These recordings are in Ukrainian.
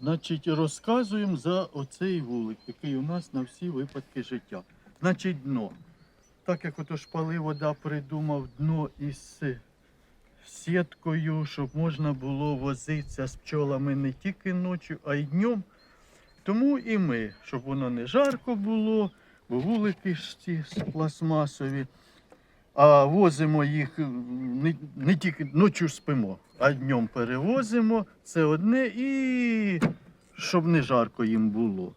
Значить, розказуємо за оцей вулик, який у нас на всі випадки життя. Значить, дно. Так як ото шпали вода придумав дно із сіткою, щоб можна було возитися з пчолами не тільки ночі, а й днем. Тому і ми, щоб воно не жарко було, бо вулики ж ці пластмасові. А возимо їх не, не тільки ночі спимо, а днем перевозимо. Це одне і щоб не жарко їм було.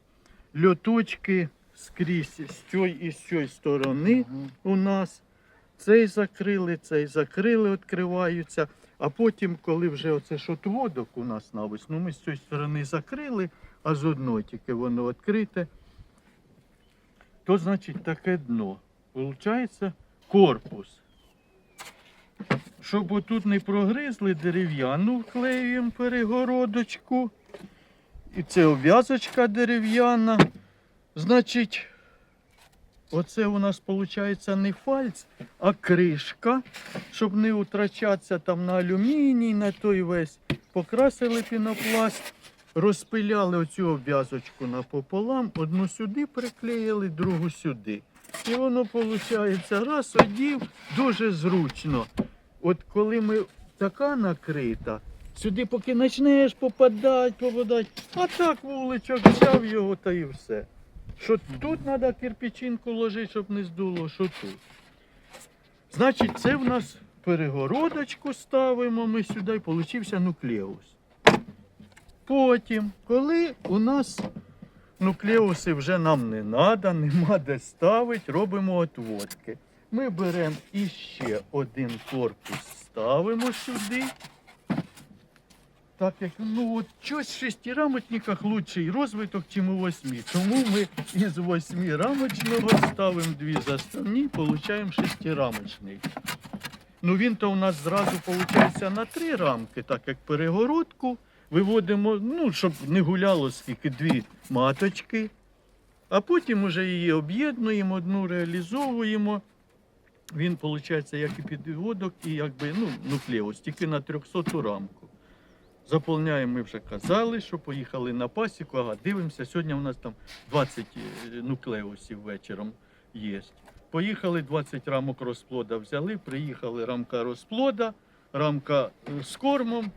Льоточки скрізь з цієї і з цієї сторони у нас. Цей закрили, цей закрили, відкриваються. А потім, коли вже оце ж отводок у нас на весну, ми з цієї сторони закрили, а з одної тільки воно відкрите, то значить таке дно. Получається корпус. Щоб отут не прогризли дерев'яну, вклеюємо перегородочку. І це обв'язочка дерев'яна. Значить, оце у нас виходить не фальц, а кришка, щоб не втрачатися там на алюміній, на той весь. Покрасили пінопласт, розпиляли оцю обв'язочку напополам, одну сюди приклеїли, другу сюди. І воно виходить раз одів дуже зручно. От коли ми така накрита, сюди поки почнеш попадати, попадати, а так вуличок взяв його та і все. Що тут треба кирпичинку ложити, щоб не здуло, що тут. Значить, це в нас перегородочку ставимо ми сюди і получився нуклеус. Потім, коли у нас нуклеуси вже нам не треба, нема де ставити, робимо отводки. Ми беремо іще один корпус, ставимо сюди. Так як ну от щось в шестирамочниках лучший розвиток, чим у восьмі. Тому ми із восьмирамочного ставимо дві заставні, отримуємо шестирамочний. Ну він то у нас зразу виходить на три рамки, так як перегородку. Виводимо, ну, щоб не гуляло скільки дві маточки, а потім уже її об'єднуємо, одну реалізовуємо. Він, виходить, як і підводок, і якби ну, нуклеус, тільки на 300 рамку. Заповняємо, ми вже казали, що поїхали на пасіку. Ага, дивимося, сьогодні у нас там 20 нуклеусів вечором є. Поїхали 20 рамок розплода взяли, приїхали рамка розплода, рамка е, з кормом.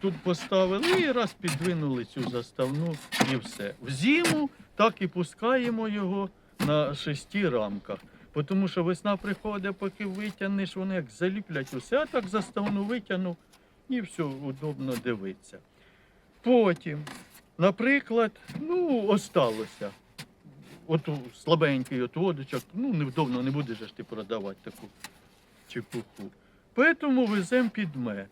Тут поставили і раз підвинули цю заставну і все. В зиму так і пускаємо його на шести рамках. Тому що весна приходить, поки витягнеш, вони як заліплять усе, а так заставну витягнув і все удобно дивитися. Потім, наприклад, ну, осталося. От слабенький от водочок, ну, невдобно не будеш ж ти продавати таку чепуху. Тому веземо підмет.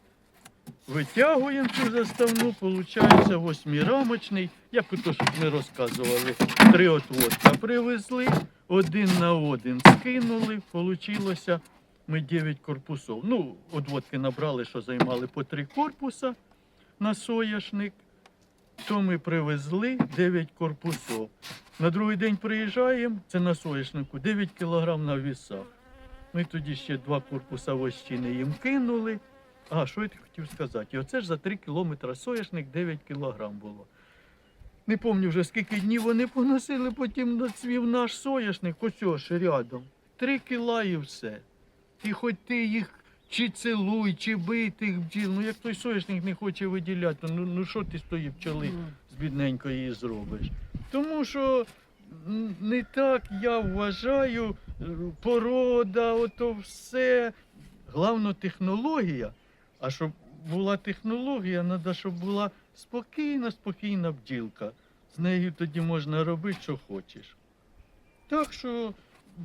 Витягуємо цю заставну, виходить восьмирамочний, як ото, щоб ми розказували, три отводка привезли, один на один скинули, вийшло ми 9 корпусів. Ну, отводки набрали, що займали по три корпуса на соняшник, то ми привезли 9 корпусів. На другий день приїжджаємо, це на соняшнику, 9 кілограм на вісах. Ми тоді ще два корпуса вощини їм кинули. А, що я хотів сказати? І оце ж за 3 кілометри соняшник 9 кілограм було. Не пам'ятаю вже скільки днів вони поносили, потім нацвів наш соняшник, ось ось рядом. Три кіла і все. І хоч ти їх чи цілуй, чи бий тих бджіл, ну як той соняшник не хоче виділяти, ну, ну що ти з тої пчоли з бідненької зробиш? Тому що не так я вважаю, порода, ото все. Головне технологія. А щоб була технологія, треба, щоб була спокійна, спокійна бджілка. З нею тоді можна робити, що хочеш. Так що,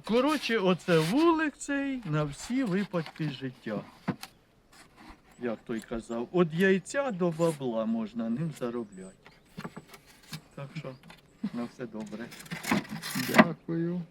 коротше, оце вулик цей на всі випадки життя. Як той казав, від яйця до бабла можна ним заробляти. Так що, на все добре. Дякую.